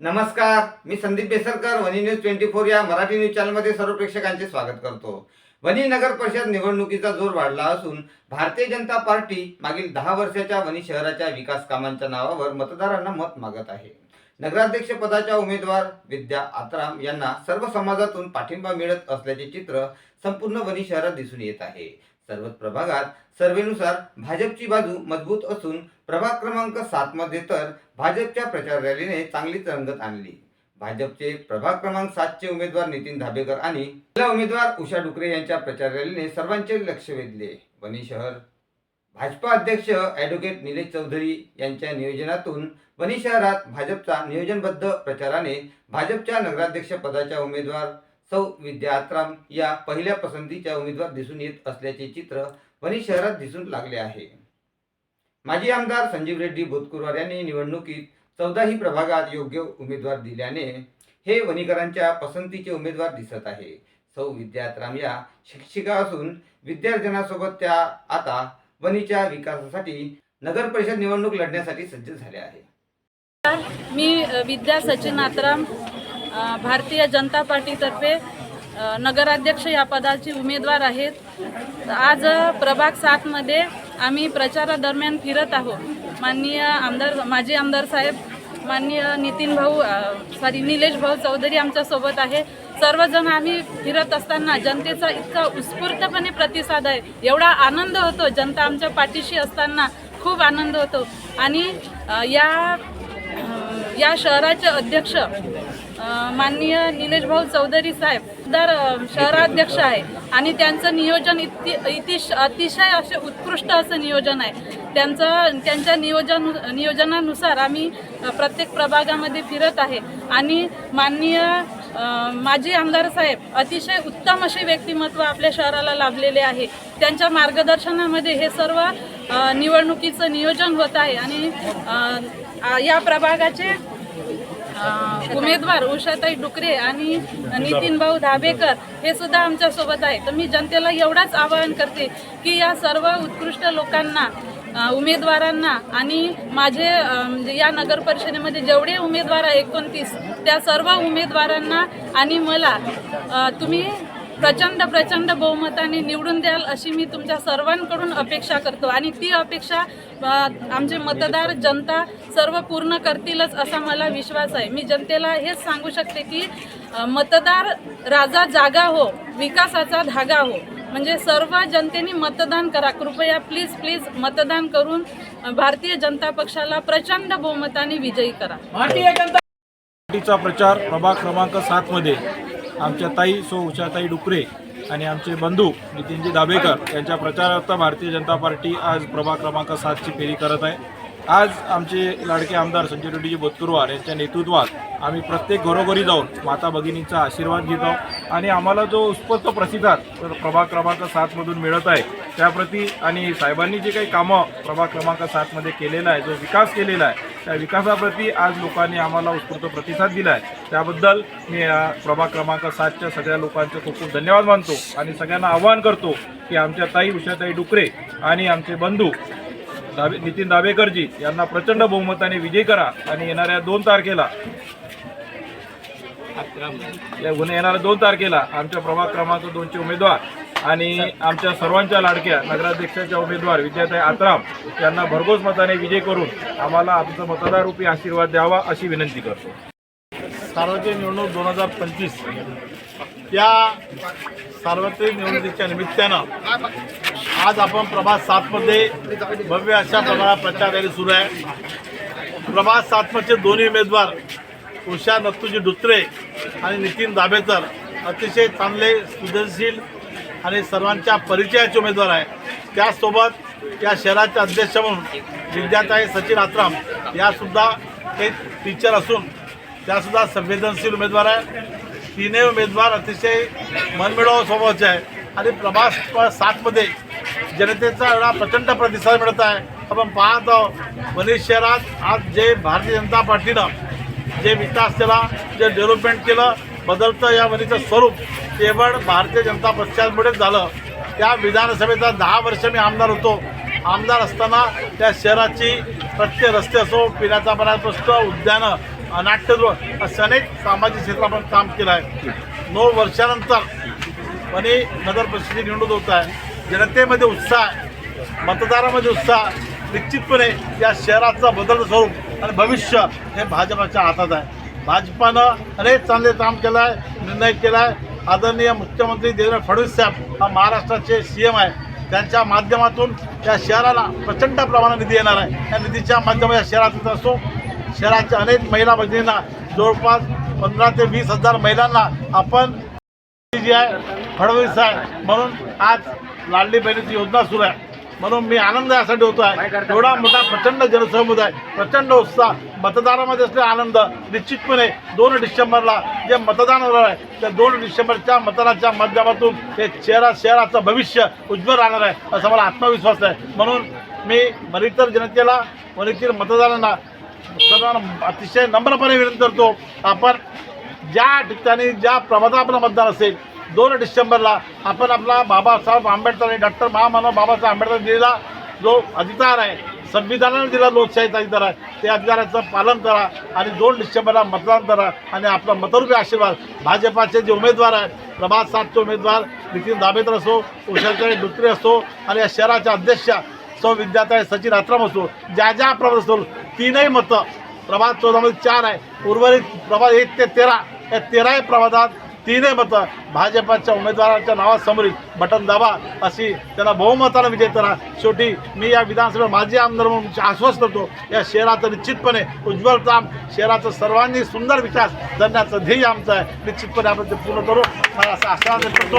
नमस्कार मी संदीप बेसरकर वनी न्यूज ट्वेंटी फोर या मराठी न्यूज चॅनलमध्ये सर्व प्रेक्षकांचे स्वागत करतो. वनी नगर परिषद निवडणुकीचा जोर वाढला असून भारतीय जनता पार्टी मागील दहा वर्षाच्या वनी शहराच्या विकास कामांच्या नावावर मतदारांना मत मागत आहे. नगराध्यक्ष पदाच्या उमेदवार विद्या आत्राम यांना सर्व समाजातून पाठिंबा मिळत असल्याचे चित्र संपूर्ण वनी शहरात दिसून येत आहे. सर्वच प्रभागात सर्वेनुसार भाजपची बाजू मजबूत असून प्रभाग क्रमांक सात मध्ये तर भाजपच्या प्रचार रॅलीने चांगलीच रंगत आणली. भाजपचे प्रभाग क्रमांक सातचे उमेदवार नितीन धाबेकर आणि महिला उमेदवार उषा डुकरे यांच्या प्रचार रॅलीने सर्वांचे लक्ष वेधले. वणी शहर. भाजपा अध्यक्ष ॲडव्होकेट निलेश चौधरी यांच्या नियोजनातून वणी शहरात भाजपचा नियोजनबद्ध प्रचाराने भाजपच्या नगराध्यक्ष पदाच्या उमेदवार सौ विद्यात्राम या पहिल्या पसंतीच्या उमेदवार दिसून येत असल्याचे चित्र वणी शहरात दिसून लागले आहे. माजी आमदार संजीव रेड्डी भूतकुरवार यांनी निवडणुकीत चौदाही प्रभागात योग्य उमेदवार दिल्याने हे वणीकरांच्या पसंतीचे उमेदवार दिसत आहे. सौ विद्यात्राम या शिक्षिका असून विद्यार्जनासोबत त्या आता वणीच्या विकासासाठी नगर परिषद निवडणूक लढण्यासाठी सज्ज झाल्या आहे मी विद्या सचिन आत्राम भारतीय जनता पार्टीतर्फे नगराध्यक्ष या पदाची उमेदवार आहेत. आज प्रभाग सातमध्ये आम्ही प्रचारादरम्यान फिरत आहोत. माननीय आमदार माजी आमदार साहेब माननीय नितीन भाऊ सॉरी निलेश भाऊ चौधरी आमच्यासोबत आहे. सर्वजण आम्ही फिरत असताना जनतेचा इतका उत्स्फूर्तपणे प्रतिसाद आहे. एवढा आनंद होतो. जनता आमच्या पाठीशी असताना खूप आनंद होतो. आणि या या शहराचे अध्यक्ष माननीय निलेश भाऊ चौधरी साहेब दर शहराध्यक्ष आहे. आणि त्यांचं नियोजन इति इतिश अतिशय असे उत्कृष्ट असं नियोजन आहे. त्यांचं त्यांच्या नियोजन नियोजनानुसार आम्ही प्रत्येक प्रभागामध्ये फिरत आहे. आणि माननीय माजी आमदार साहेब अतिशय उत्तम असे व्यक्तिमत्व आपल्या शहराला लाभलेले आहे. त्यांच्या मार्गदर्शनामध्ये हे सर्व निवडणुकीचं नियोजन होत आहे. आणि या प्रभागाचे उमेदवार उषाताई डुकरे आणि नितीन भाऊ धाबेकर हे सुद्धा आमच्यासोबत आहे तर मी जनतेला एवढाच आवाहन करते की या सर्व उत्कृष्ट लोकांना उमेदवारांना आणि माझे म्हणजे या नगर परिषदेमध्ये जेवढे उमेदवार आहे एकोणतीस त्या सर्व उमेदवारांना आणि मला तुम्ही प्रचंड प्रचंड बहुमताने निवडून द्याल अशी मी तुमच्या सर्वांकडून अपेक्षा करतो. आणि ती अपेक्षा आमचे मतदार जनता सर्व पूर्ण करतीलच असा मला विश्वास आहे. मी जनतेला हेच सांगू शकते की मतदार राजा जागा हो विकासाचा धागा हो. म्हणजे सर्व जनतेने मतदान करा. कृपया प्लीज प्लीज मतदान करून भारतीय जनता पक्षाला प्रचंड बहुमताने विजयी करा. पार्टीचा प्रचार प्रभाग क्रमांक सातमध्ये आमच्या ताई सो उषाताई डुकरे आणि आमचे बंधू नितीनजी दाभेकर यांच्या प्रचारार्थ भारतीय जनता पार्टी आज प्रभाग क्रमांक सातची फेरी करत आहे. आज आमचे लाडके आमदार संजय रेड्डीजी बोत्तुरवार यांच्या नेतृत्वात आम्ही प्रत्येक घरोघरी जाऊन माता भगिनींचा आशीर्वाद घेत आहोत. आणि आम्हाला जो उत्स्फूर्त प्रतिसाद प्रभाग क्रमांक सातमधून मिळत आहे त्याप्रती आणि साहेबांनी जे काही कामं प्रभाग क्रमांक सातमध्ये केलेलं आहे जो विकास केलेला आहे त्या विकासाप्रती आज लोकांनी आम्हाला उत्स्फूर्त प्रतिसाद दिला आहे त्याबद्दल मी या प्रभाग क्रमांक सातच्या सगळ्या लोकांचे खूप खूप धन्यवाद मानतो आणि सगळ्यांना आवाहन करतो की आमच्या ताई उषाताई डुकरे आणि आमचे बंधू दाबे नितीन दाभेकरजी यांना प्रचंड बहुमताने विजय करा आणि येणाऱ्या दोन तारखेला या उन्हा येणाऱ्या दोन तारखेला आमच्या प्रभाग क्रमांक दोनचे उमेदवार आणि आमच्या सर्वांच्या लाडक्या नगराध्यक्षाच्या उमेदवार विद्याताई आत्राम यांना भरघोस मताने विजय करून आम्हाला आमचा मतदाररूपी आशीर्वाद द्यावा अशी विनंती करतो. सार्वत्रिक निवडणूक दोन हजार पंचवीस या सार्वत्रिक निवडणुकीच्या निमित्तानं आज आपण प्रभात सातमध्ये भव्य अशा प्रमाणात प्रचार रॅली सुरू आहे. प्रभात सातमध्ये दोन्ही उमेदवार उषा नत्तूजी डुत्रे आणि नितीन दाभेकर अतिशय चांगले सृजनशील आणि सर्वांच्या परिचयाचे उमेदवार आहे त्याचसोबत या शहराचे अध्यक्ष म्हणून विद्याताई सचिन आत्राम यासुद्धा एक टीचर असून त्यासुद्धा संवेदनशील उमेदवार आहे तिन्ही उमेदवार अतिशय मनमिळाव स्वभावाचे आहे आणि प्रभास सातमध्ये जनतेचा एवढा प्रचंड प्रतिसाद मिळत आहे. आपण पाहत आहोत वणी शहरात आज जे भारतीय जनता पार्टीनं जे विकास केला जे डेव्हलपमेंट केलं बदलतं या वणीचं स्वरूप केवळ भारतीय जनता पक्षामुळेच झालं. त्या विधानसभेचा दहा वर्ष मी आमदार होतो. आमदार असताना त्या शहराची प्रत्येक रस्ते असो पिण्याचा पाण्याचा प्रश्न उद्यानं नाट्यगृह असं अनेक सामाजिक क्षेत्रात आपण काम केलं आहे. नऊ वर्षानंतर वणी नगर परिषदेची निवडणूक होत आहे. जनतेमध्ये उत्साह मतदारामध्ये उत्साह निश्चितपणे या शहराचं बदल स्वरूप आणि भविष्य हे भाजपाच्या हातात आहे. भाजपानं अनेक चांगले काम केलं आहे निर्णय केला आहे आदरणीय मुख्यमंत्री देवेंद्र फडणवीस साहेब हा महाराष्ट्राचे सी एम आहे. त्यांच्या माध्यमातून या शहराला प्रचंड प्रमाणात निधी येणार आहे. या निधीच्या माध्यमातून या शहरात असो शहराच्या अनेक महिला भगिनींना जवळपास पंधरा ते वीस हजार महिलांना आपण जी आहे फडणवीस आहे म्हणून आज लाडली बहिणीची योजना सुरू आहे. म्हणून मी आनंद यासाठी होतो आहे एवढा मोठा प्रचंड जनसमुदाय प्रचंड उत्साह. मतदारामध्ये असलेला आनंद निश्चितपणे दोन डिसेंबरला जे मतदान होणार आहे त्या दोन डिसेंबरच्या मतदानाच्या माध्यमातून हे शहरा शहराचं भविष्य उज्ज्वल राहणार आहे असा मला आत्मविश्वास आहे. म्हणून मी मरितर जनतेला मरितील मतदारांना सर्वांना अतिशय नम्रपणे विनंती करतो. आपण ज्या ठिकाणी ज्या प्रभागात आपलं मतदान असेल दोन डिसेंबरला आपण आपला बाबासाहेब आंबेडकर आणि डॉक्टर महामानव बाबासाहेब आंबेडकर दिलेला जो अधिकार आहे संविधानाने दिला लोकशाहीचा अधिकार आहे त्या अधिकाराचं पालन करा आणि दोन डिसेंबरला मतदान करा आणि आपला मतरूपी आशीर्वाद भाजपाचे जे उमेदवार आहेत प्रभात सातचे उमेदवार नितीन दाभेकर असो उषाचार्य डुत्रे असो आणि या शहराच्या अध्यक्षा सौ विद्याताई सचिन आत्राम असो ज्या ज्या प्रभात असो तीनही मतं प्रभात चौदामध्ये चार आहे उर्वरित प्रभात एक ते तेरा या तेराही प्रभातात तीनही मतं भाजपाच्या उमेदवाराच्या नावासमोरील बटन दाबा अशी त्याला बहुमताला विजय करा शेवटी मी या विधानसभेत माजी आमदार म्हणून आश्वस्त करतो या शहराचं निश्चितपणे उज्ज्वल काम शहराचं सर्वांनी सुंदर विकास करण्याचं ध्येय आमचं आहे. निश्चितपणे आपण ते पूर्ण करू. मला असं आश्वासन करतो